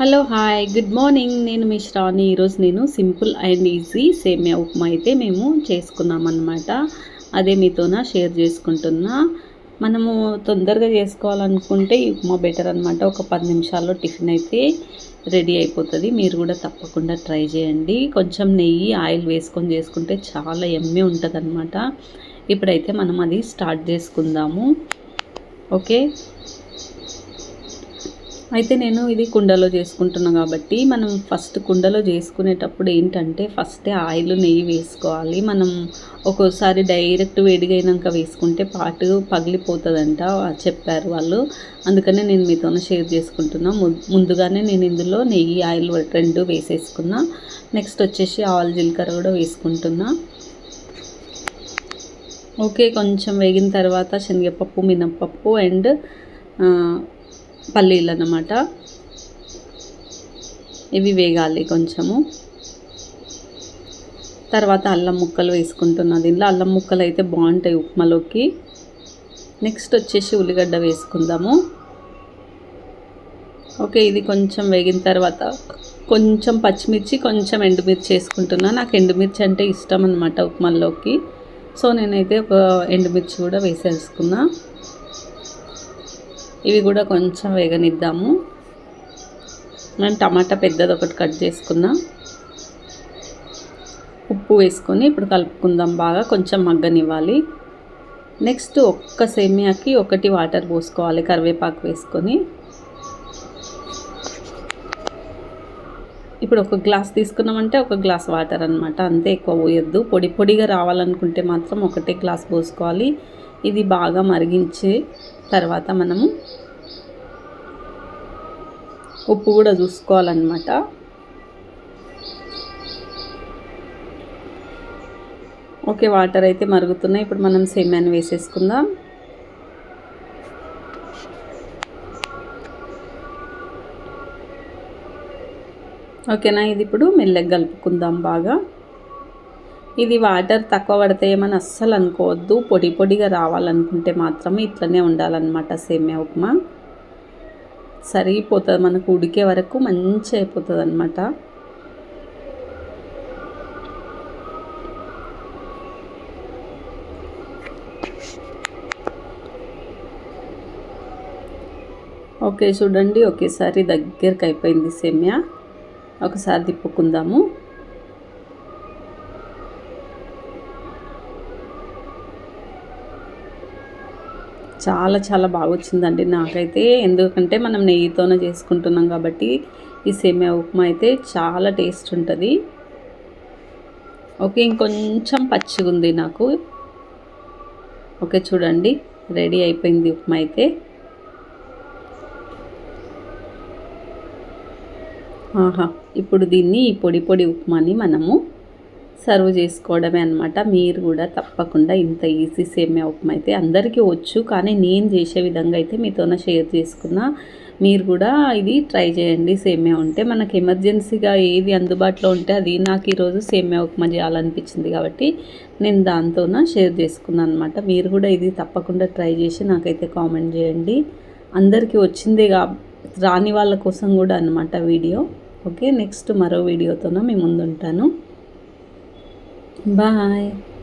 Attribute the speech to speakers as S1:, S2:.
S1: Hello hi. Good morning. నేను మీ శ్రావణి. ఈరోజు నేను సింపుల్ అండ్ ఈజీ సేమియా ఉప్మా అయితే మేము చేసుకున్నామన్నమాట. అదే మీతోన షేర్ చేసుకుంటున్నా. మనము తొందరగా చేసుకోవాలనుకుంటే ఈ ఉప్మా బెటర్ అనమాట ఒక పది నిమిషాల్లో టిఫిన్ అయితే రెడీ అయిపోతుంది. మీరు కూడా తప్పకుండా ట్రై చేయండి. కొంచెం నెయ్యి ఆయిల్ వేసుకొని చేసుకుంటే చాలా ఎమ్మె ఉంటుంది అనమాట ఇప్పుడైతే మనం అది స్టార్ట్ చేసుకుందాము. ఓకే? అయితే నేను ఇది కుండలో చేసుకుంటున్నాను కాబట్టి మనం ఫస్ట్ కుండలో చేసుకునేటప్పుడు ఏంటంటే ఫస్టే ఆయిల్ నెయ్యి వేసుకోవాలి. మనం ఒక్కోసారి డైరెక్ట్ వేడిగైనాక వేసుకుంటే పాటు పగిలిపోతుందంట చెప్పారు వాళ్ళు. అందుకనే నేను మీతోనే షేర్ చేసుకుంటున్నా. ముందుగానే నేను ఇందులో నెయ్యి ఆయిల్ రెండు వేసేసుకున్నా. నెక్స్ట్ వచ్చేసి ఆయిల్ జీలకర్ర కూడా వేసుకుంటున్నా. ఓకే కొంచెం వేగిన తర్వాత శనగపప్పు మినప్పప్పు అండ్ పల్లీలు అన్నమాట ఇవి వేగాలి కొంచెము. తర్వాత అల్లం ముక్కలు వేసుకుంటున్నా దీనిలో అల్లం ముక్కలు అయితే బాగుంటాయి ఉప్మాలోకి. నెక్స్ట్ వచ్చేసి ఉల్లిగడ్డ వేసుకుందాము. ఓకే ఇది కొంచెం వేగిన తర్వాత కొంచెం పచ్చిమిర్చి కొంచెం ఎండుమిర్చి వేసుకుంటున్నా. నాకు ఎండుమిర్చి అంటే ఇష్టం అనమాట ఉప్మాలోకి. సో నేనైతే ఒక ఎండుమిర్చి కూడా వేసేసుకున్నా. ఇవి కూడా కొంచెం వేగనిద్దాము. నేను టమాటా పెద్దది ఒకటి కట్ చేసుకున్నా ఉప్పు వేసుకొని ఇప్పుడు కలుపుకుందాం బాగా కొంచెం మగ్గనివ్వాలి. నెక్స్ట్ ఒక్క సేమియాకి ఒకటి వాటర్ పోసుకోవాలి కరివేపాకు వేసుకొని. ఇప్పుడు ఒక గ్లాస్ తీసుకున్నామంటే ఒక గ్లాస్ వాటర్ అనమాట అంతే ఎక్కువ పోయొద్దు. పొడి పొడిగా రావాలనుకుంటే మాత్రం ఒకటే గ్లాస్ పోసుకోవాలి. ఇది బాగా మరిగించే తర్వాత మనము ఉప్పు కూడా చూసుకోవాలన్నమాట. ఓకే వాటర్ అయితే మరుగుతున్నాయి. ఇప్పుడు మనం సెమ్యాన్ వేసేసుకుందాం. ఓకేనా? ఇది ఇప్పుడు మెల్లగా కలుపుకుందాం బాగా. ఇది వాటర్ తక్కువ పడితే ఏమని అస్సలు అనుకోవద్దు. పొడి పొడిగా రావాలనుకుంటే మాత్రమే ఇట్లనే ఉండాలన్నమాట సేమ్యా ఉప్మా. సరిపోతుంది మనకు ఉడికే వరకు మంచి అయిపోతుంది అనమాట ఓకే చూడండి. ఒకేసారి దగ్గరికి అయిపోయింది సేమ్యా. ఒకసారి తిప్పుకుందాము. చాలా చాలా బాగా వచ్చిందండి నాకైతే. ఎందుకంటే మనం నెయ్యితోనే చేసుకుంటున్నాం కాబట్టి ఈ సేమియా ఉప్మా అయితే చాలా టేస్ట్ ఉంటుంది. ఓకే ఇంకొంచెం పచ్చిగా ఉంది నాకు. ఓకే చూడండి. రెడీ అయిపోయింది ఉప్మా అయితే. ఆహా ఇప్పుడు దీన్ని ఈ పొడి పొడి ఉప్మాని మనము సర్వ్ చేసుకోవడమే అనమాట మీరు కూడా తప్పకుండా ఇంత ఈజీ సేమియా ఉప్మా అయితే అందరికీ వచ్చు. కానీ నేను చేసే విధంగా అయితే మీతోనే షేర్ చేసుకున్నా. మీరు కూడా ఇది ట్రై చేయండి. సేమ్యా ఉంటే మనకు ఎమర్జెన్సీగా ఏది అందుబాటులో ఉంటే అది నాకు ఈరోజు సేమ్యా ఉప్మా చేయాలనిపించింది కాబట్టి నేను దాంతోన షేర్ చేసుకున్నాను అనమాట మీరు కూడా ఇది తప్పకుండా ట్రై చేసి నాకైతే కామెంట్ చేయండి. అందరికీ వచ్చిందే రాని వాళ్ళ కోసం కూడా అనమాట వీడియో. ఓకే నెక్స్ట్ మరో వీడియోతోన మీ ముందుంటాను. Bye.